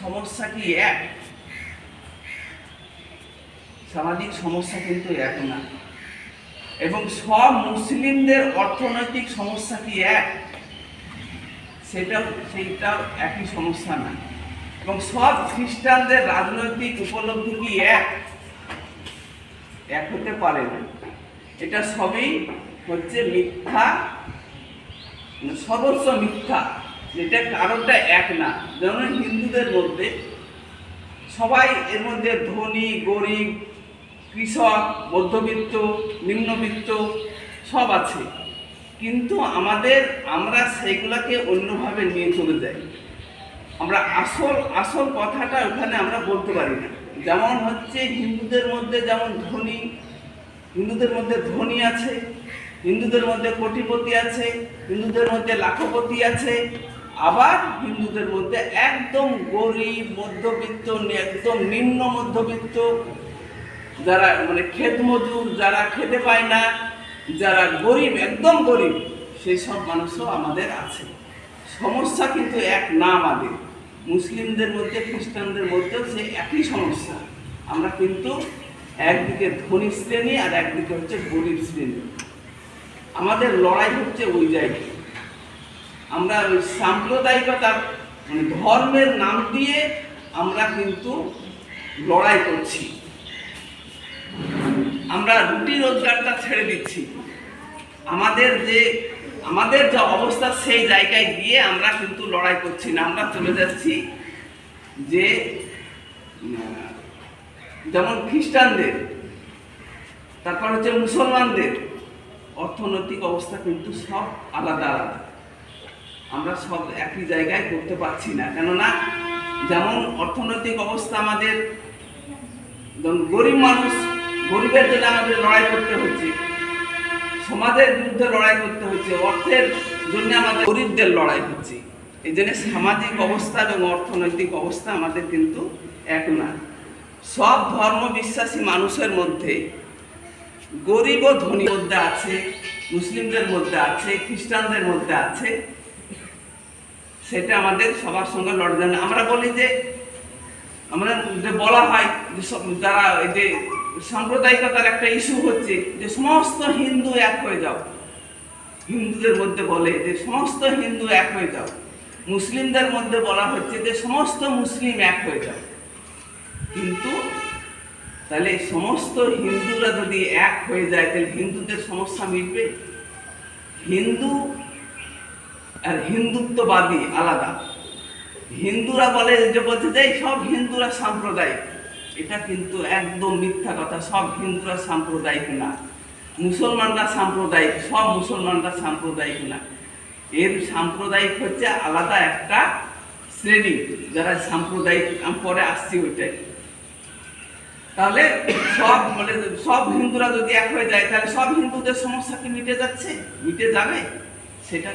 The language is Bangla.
সমস্যা কি এক? সামাজিক সমস্যা কিন্তু এক না। এবং সব মুসলিমদের অর্থনৈতিক সমস্যা কি এক? সেটাও, সেইটাও একই সমস্যা না। এবং সব খ্রিস্টানদের রাজনৈতিক উপলব্ধি কি এক? এক হতে পারে না। এটা সবই হচ্ছে মিথ্যা সর্বস্ব মিথ্যা। যেটা কারণটা এক না, যেমন হিন্দুদের মধ্যে সবাই এর মধ্যে ধনী, গরিব, কৃষক, মধ্যবিত্ত, নিম্নবিত্ত সব আছে। কিন্তু আমাদের, আমরা সেইগুলোকে অন্যভাবে নিয়ে চলে যাই। আমরা আসল আসল কথাটা ওখানে আমরা বলতে পারি না। যেমন হচ্ছে হিন্দুদের মধ্যে যেমন ধনী, হিন্দুদের মধ্যে ধনী আছে, হিন্দুদের মধ্যে কোটিপতি আছে, হিন্দুদের মধ্যে লাখপতি আছে আবার হিন্দুদের মধ্যে একদম গরিব, মধ্যবিত্ত একদম নিম্ন মধ্যবিত্ত, যারা মানে ক্ষেত মজুর, যারা খেতে পায় না, যারা গরিব, একদম গরিব, সেই সব মানুষও আমাদের আছে। সমস্যা কিন্তু এক না আমাদের। মুসলিমদের মধ্যে, খ্রিস্টানদের মধ্যেও সেই একই সমস্যা। আমরা কিন্তু একদিকে ধনী শ্রেণি আর একদিকে হচ্ছে গরিব শ্রেণি। আমাদের লড়াই হচ্ছে ওই জায়গায়। আমরা সাম্প্রদায়িকতার মানে ধর্মের নাম দিয়ে আমরা কিন্তু লড়াই করছি। আমরা রুটি রোজগারটা ছেড়ে দিচ্ছি। আমাদের যে আমাদের যে অবস্থা সেই জায়গায় গিয়ে আমরা কিন্তু লড়াই করছি না। আমরা চলে যাচ্ছি যে যেমন খ্রিস্টানদের, তারপর হচ্ছে মুসলমানদের, অর্থনৈতিক অবস্থা কিন্তু সব আলাদা আলাদা। আমরা সব একই জায়গায় করতে পারছি না। কেননা যেমন অর্থনৈতিক অবস্থা আমাদের গরিব মানুষ, গরিবের জন্য আমাদের লড়াই করতে হচ্ছে, সমাজের বিরুদ্ধে লড়াই করতে হচ্ছে, অর্থের জন্য আমাদের গরিবদের লড়াই হচ্ছে। এই জন্য সামাজিক অবস্থা এবং অর্থনৈতিক অবস্থা আমাদের কিন্তু এক না। সব ধর্ম বিশ্বাসী মানুষের মধ্যে গরিব ও ধনীর মধ্যে আছে, মুসলিমদের মধ্যে আছে, খ্রিস্টানদের মধ্যে আছে সেটা আমাদের সবার সঙ্গে জানে আমরা বলি যে, আমরা যে বলা হয় যে যারা এই যে সাম্প্রদায়িকতার একটা ইস্যু হচ্ছে, যে সমস্ত হিন্দু এক হয়ে যাও। হিন্দুদের মধ্যে বলে যে সমস্ত হিন্দু এক হয়ে যাও। মুসলিমদের মধ্যে বলা হচ্ছে যে সমস্ত মুসলিম এক হয়ে যাও। কিন্তু তাহলে সমস্ত হিন্দুরা যদি এক হয়ে যায়, তাহলে হিন্দুদের সমস্যা মিটবে? হিন্দু আর হিন্দুত্ববাদী আলাদা। হিন্দুরা বলে যে বলতে চাই সব হিন্দুরা সাম্প্রদায়িক। এটা কিন্তু একদম মিথ্যা কথা। সব হিন্দুরা সাম্প্রদায়িক না। মুসলমানরা সাম্প্রদায়িক, সব মুসলমানরা সাম্প্রদায়িক না। এর সাম্প্রদায়িক হচ্ছে আলাদা একটা শ্রেণি। যারা সাম্প্রদায়িক পরে আসছি ওইটাই। তাহলে সব মানে সব হিন্দুরা যদি এক হয়ে যায়, তাহলে সব হিন্দুদের সমস্যা কি মিটে যাচ্ছে? মিটে যাবে? সেটা